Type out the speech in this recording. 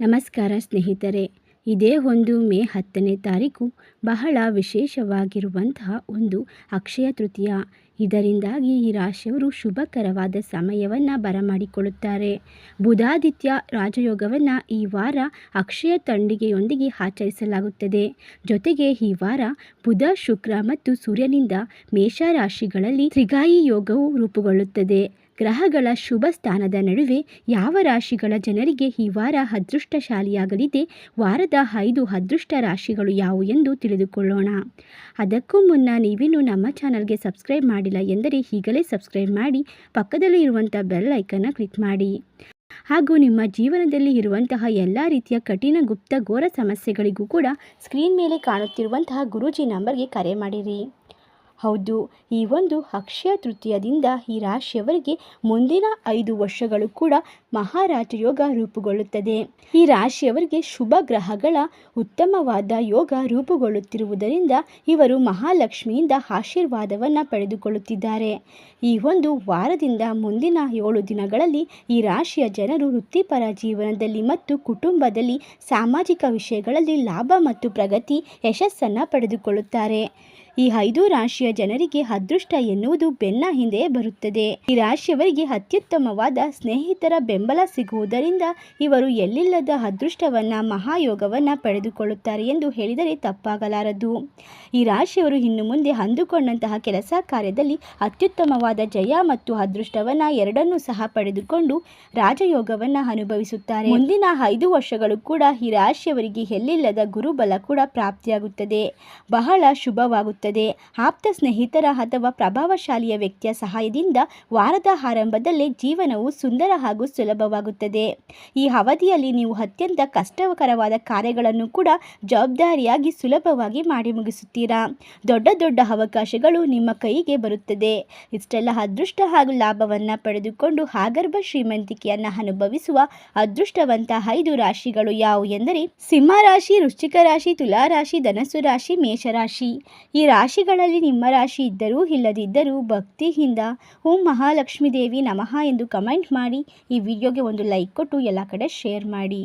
ನಮಸ್ಕಾರ ಸ್ನೇಹಿತರೆ. ಇದೇ ಒಂದು ಮೇ ಹತ್ತನೇ ತಾರೀಕು ಬಹಳ ವಿಶೇಷವಾಗಿರುವಂತಹ ಒಂದು ಅಕ್ಷಯ ತೃತೀಯ. ಇದರಿಂದಾಗಿ ಈ ರಾಶಿಯವರು ಶುಭಕರವಾದ ಸಮಯವನ್ನು ಬರಮಾಡಿಕೊಳ್ಳುತ್ತಾರೆ. ಬುಧಾದಿತ್ಯ ರಾಜಯೋಗವನ್ನು ಈ ವಾರ ಅಕ್ಷಯ ತಂಡಿಗೆಯೊಂದಿಗೆ ಆಚರಿಸಲಾಗುತ್ತದೆ. ಜೊತೆಗೆ ಈ ವಾರ ಬುಧ, ಶುಕ್ರ ಮತ್ತು ಸೂರ್ಯನಿಂದ ಮೇಷ ರಾಶಿಗಳಲ್ಲಿ ತ್ರಿಗಾಯಿ ಯೋಗವು ರೂಪುಗೊಳ್ಳುತ್ತದೆ. ಗ್ರಹಗಳ ಶುಭ ಸ್ಥಾನದ ನಡುವೆ ಯಾವ ರಾಶಿಗಳ ಜನರಿಗೆ ಈ ವಾರ ಅದೃಷ್ಟಶಾಲಿಯಾಗಲಿದೆ? ವಾರದ ಐದು ಅದೃಷ್ಟ ರಾಶಿಗಳು ಯಾವುವು ಎಂದು ತಿಳಿದುಕೊಳ್ಳೋಣ. ಅದಕ್ಕೂ ಮುನ್ನ ನೀವಿನ್ನೂ ನಮ್ಮ ಚಾನಲ್ಗೆ ಸಬ್ಸ್ಕ್ರೈಬ್ ಮಾಡಿಲ್ಲ ಎಂದರೆ ಈಗಲೇ ಸಬ್ಸ್ಕ್ರೈಬ್ ಮಾಡಿ, ಪಕ್ಕದಲ್ಲಿ ಇರುವಂಥ ಬೆಲ್ ಐಕನ್ನ ಕ್ಲಿಕ್ ಮಾಡಿ. ಹಾಗೂ ನಿಮ್ಮ ಜೀವನದಲ್ಲಿ ಇರುವಂತಹ ಎಲ್ಲ ರೀತಿಯ ಕಠಿಣ ಗುಪ್ತ ಘೋರ ಸಮಸ್ಯೆಗಳಿಗೂ ಕೂಡ ಸ್ಕ್ರೀನ್ ಮೇಲೆ ಕಾಣುತ್ತಿರುವಂತಹ ಗುರೂಜಿ ನಂಬರ್ಗೆ ಕರೆ ಮಾಡಿರಿ. ಹೌದು, ಈ ಒಂದು ಅಕ್ಷಯ ತೃತೀಯದಿಂದ ಈ ರಾಶಿಯವರಿಗೆ ಮುಂದಿನ ಐದು ವರ್ಷಗಳು ಕೂಡ ಮಹಾರಾಜ ಯೋಗ ರೂಪುಗೊಳ್ಳುತ್ತದೆ. ಈ ರಾಶಿಯವರಿಗೆ ಶುಭ ಗ್ರಹಗಳ ಉತ್ತಮವಾದ ಯೋಗ ರೂಪುಗೊಳ್ಳುತ್ತಿರುವುದರಿಂದ ಇವರು ಮಹಾಲಕ್ಷ್ಮಿಯಿಂದ ಆಶೀರ್ವಾದವನ್ನು ಪಡೆದುಕೊಳ್ಳುತ್ತಿದ್ದಾರೆ. ಈ ಒಂದು ವಾರದಿಂದ ಮುಂದಿನ ಏಳು ದಿನಗಳಲ್ಲಿ ಈ ರಾಶಿಯ ಜನರು ವೃತ್ತಿಪರ ಜೀವನದಲ್ಲಿ ಮತ್ತು ಕುಟುಂಬದಲ್ಲಿ ಸಾಮಾಜಿಕ ವಿಷಯಗಳಲ್ಲಿ ಲಾಭ ಮತ್ತು ಪ್ರಗತಿ ಯಶಸ್ಸನ್ನು ಪಡೆದುಕೊಳ್ಳುತ್ತಾರೆ. ಈ ಐದು ರಾಶಿಯ ಜನರಿಗೆ ಅದೃಷ್ಟ ಎನ್ನುವುದು ಬೆನ್ನ ಹಿಂದೆ ಬರುತ್ತದೆ. ಈ ರಾಶಿಯವರಿಗೆ ಅತ್ಯುತ್ತಮವಾದ ಸ್ನೇಹಿತರ ಬೆಂಬಲ ಸಿಗುವುದರಿಂದ ಇವರು ಎಲ್ಲಿಲ್ಲದ ಅದೃಷ್ಟವನ್ನ, ಮಹಾಯೋಗವನ್ನ ಪಡೆದುಕೊಳ್ಳುತ್ತಾರೆ ಎಂದು ಹೇಳಿದರೆ ತಪ್ಪಾಗಲಾರದು. ಈ ರಾಶಿಯವರು ಇನ್ನು ಮುಂದೆ ಅಂದುಕೊಂಡಂತಹ ಕೆಲಸ ಕಾರ್ಯದಲ್ಲಿ ಅತ್ಯುತ್ತಮವಾದ ಜಯ ಮತ್ತು ಅದೃಷ್ಟವನ್ನ ಎರಡನ್ನೂ ಸಹ ಪಡೆದುಕೊಂಡು ರಾಜಯೋಗವನ್ನ ಅನುಭವಿಸುತ್ತಾರೆ. ಮುಂದಿನ ಐದು ವರ್ಷಗಳು ಕೂಡ ಈ ರಾಶಿಯವರಿಗೆ ಎಲ್ಲಿಲ್ಲದ ಗುರುಬಲ ಕೂಡ ಪ್ರಾಪ್ತಿಯಾಗುತ್ತದೆ. ಬಹಳ ಶುಭವಾಗುತ್ತದೆ. ಆಪ್ತ ಸ್ನೇಹಿತರ ಅಥವಾ ಪ್ರಭಾವಶಾಲಿಯ ವ್ಯಕ್ತಿಯ ಸಹಾಯದಿಂದ ವಾರದ ಆರಂಭದಲ್ಲೇ ಜೀವನವು ಸುಂದರ ಹಾಗೂ ಸುಲಭವಾಗುತ್ತದೆ. ಈ ಅವಧಿಯಲ್ಲಿ ನೀವು ಅತ್ಯಂತ ಕಷ್ಟಕರವಾದ ಕಾರ್ಯಗಳನ್ನು ಕೂಡ ಜವಾಬ್ದಾರಿಯಾಗಿ ಸುಲಭವಾಗಿ ಮಾಡಿ ಮುಗಿಸುತ್ತೀರಾ? ದೊಡ್ಡ ದೊಡ್ಡ ಅವಕಾಶಗಳು ನಿಮ್ಮ ಕೈಗೆ ಬರುತ್ತದೆ. ಇಷ್ಟೆಲ್ಲ ಅದೃಷ್ಟ ಹಾಗೂ ಲಾಭವನ್ನು ಪಡೆದುಕೊಂಡು ಆಗರ್ಭ ಶ್ರೀಮಂತಿಕೆಯನ್ನು ಅನುಭವಿಸುವ ಅದೃಷ್ಟವಂತ ಐದು ರಾಶಿಗಳು ಯಾವುವು ಎಂದರೆ ಸಿಂಹ ರಾಶಿ ವೃಶ್ಚಿಕ ರಾಶಿ ತುಲಾ ರಾಶಿ ಧನಸ್ಸು ರಾಶಿ, ಮೇಷರಾಶಿ. ಈ ರಾಶಿಗಳಲ್ಲಿ ನಿಮ್ಮ ರಾಶಿ ಇದ್ದರೂ ಇಲ್ಲದಿದ್ದರೂ ಭಕ್ತಿಯಿಂದ ಓಂ ಮಹಾಲಕ್ಷ್ಮೀ ದೇವಿ ನಮಃ ಎಂದು ಕಮೆಂಟ್ ಮಾಡಿ ಈ ವಿಡಿಯೋಗೆ ಒಂದು ಲೈಕ್ ಕೊಟ್ಟು ಎಲ್ಲ ಕಡೆ ಶೇರ್ ಮಾಡಿ.